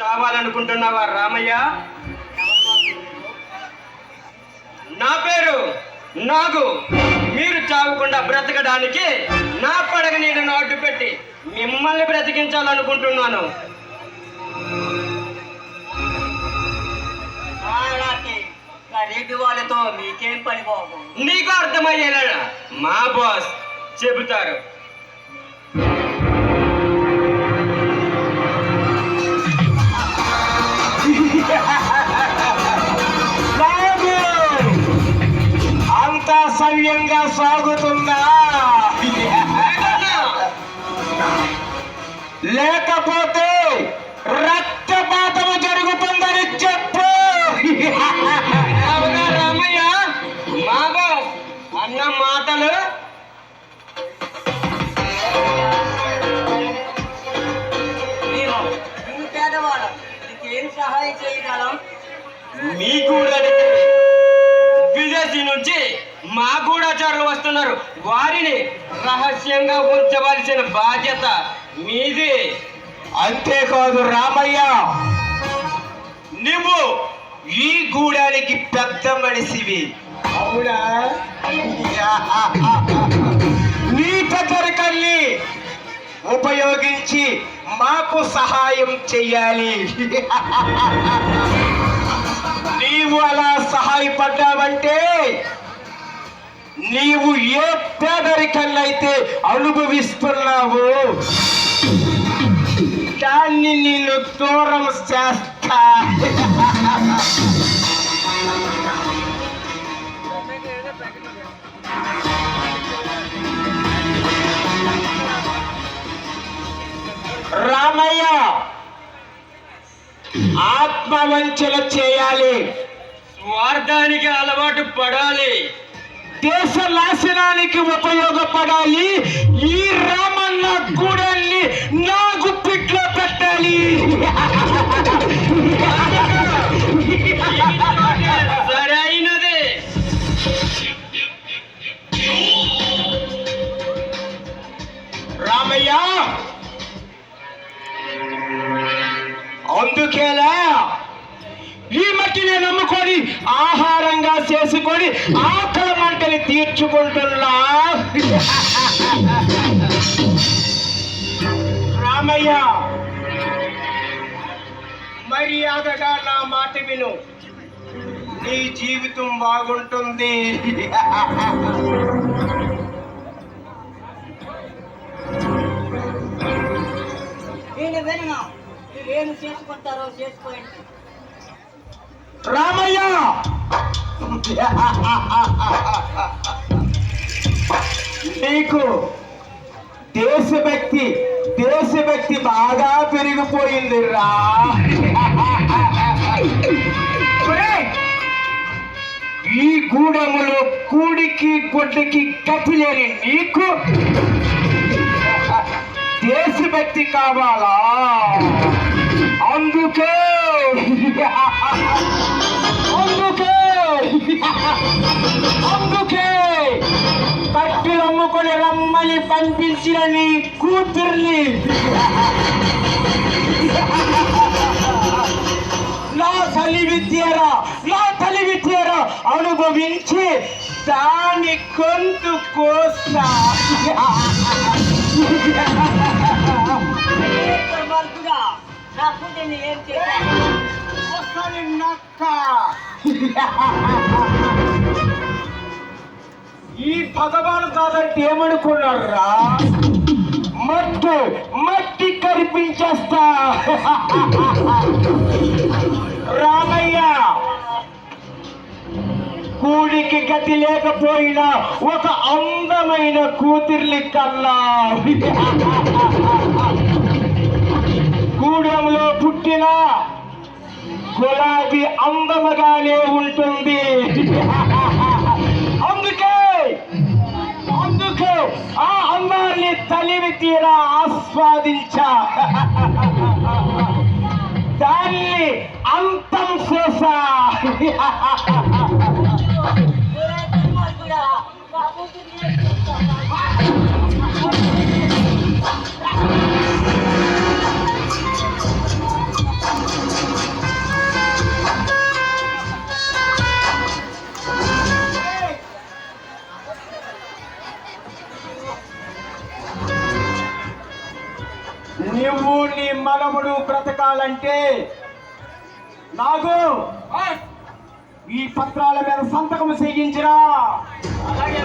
చావాలనుకుంటున్నావా రామయ్య? నా పేరు నాగు. మీరు చావకుండా బ్రతకడానికి నా పడగ నీడను అడ్డు పెట్టి మిమ్మల్ని బ్రతికించాలనుకుంటున్నాను. వాళ్ళతో మీకేం పని బాబు? నీకు అర్థమయ్యేలా మా బాస్ చెబుతారు. అంతా సవ్యంగా సాగుతుందా? లేకపోతే రక్తపాతము జరుగుతుందని చెప్పు. అవునా రామయ్య? బాస్ అన్న మాటలు. మీకు ఏం సహాయం చేయగలం? మీ గూడని విదేశీ నుంచి మా గూఢాచారులు వస్తున్నారు. వారిని రహస్యంగా ఉంచవలసిన బాధ్యత మీది. అంతేకాదు రామయ్య నువ్వు ఈ గూడానికి పెద్ద మనిషివి. అవునా? నీ పెద్దరికల్ని ఉపయోగించి మాకు సహాయం చెయ్యాలి. నీవు అలా సహాయపడ్డావంటే నీవు ఏ పేదరికల్లైతే అనుభవిస్తున్నావో దాన్ని నేను దూరం చేస్తా. రామయ్య ఆత్మవంచన చేయాలి. స్వార్థానికి అలవాటు పడాలి. దేశ నాశనానికి ఉపయోగపడాలి. ఈ రామన్న గూడాన్ని నా గుప్పిట్లో పెట్టాలి రామయ్య! అందుకేలా ఈ నమ్ముకొని ఆహారంగా చేసుకొని ఆకలి మంటని తీర్చుకుంటున్నా. రామయ్య మర్యాదగా నా మాట విను. నీ జీవితం బాగుంటుంది. నేను వినను. ఏమి చేసుకుంటారో చేసుకోండి. రామయ్య! నీకు దేశభక్తి దేశభక్తి బాగా పెరిగిపోయింది రా. ఈ గూడెములో కూడికి గుడ్డకి గతి లేని నీకు దేశభక్తి కావాలా? అందుకే! అందుకే కట్టిలమ్ముకొని రమ్మని పంపించిన నీ కూతుర్ని. నా తల్లి విద్యరా నా తల్లి విద్యరా అనుభవించి దాని కొంతు కోసా ఏ ఏం చేశాను నక్క భగవాన్ కాదంటే ఏమనుకున్నారా మట్టి మట్టి కనిపించేస్తా రామయ్య కూడికి గతి లేకపోయినా ఒక అందమైన కూతుర్ని కన్నా. గూడెంలో పుట్టిన గులాబీ అందముగానే ఉంటుంది. తీరా ఆస్వాదించా. దాన్ని అంతం చేసా నువ్వు నీ మగముడు బ్రతకాలంటే ఆ, ఈ పత్రాల మీద సంతకం చేయించిరా. అలాగే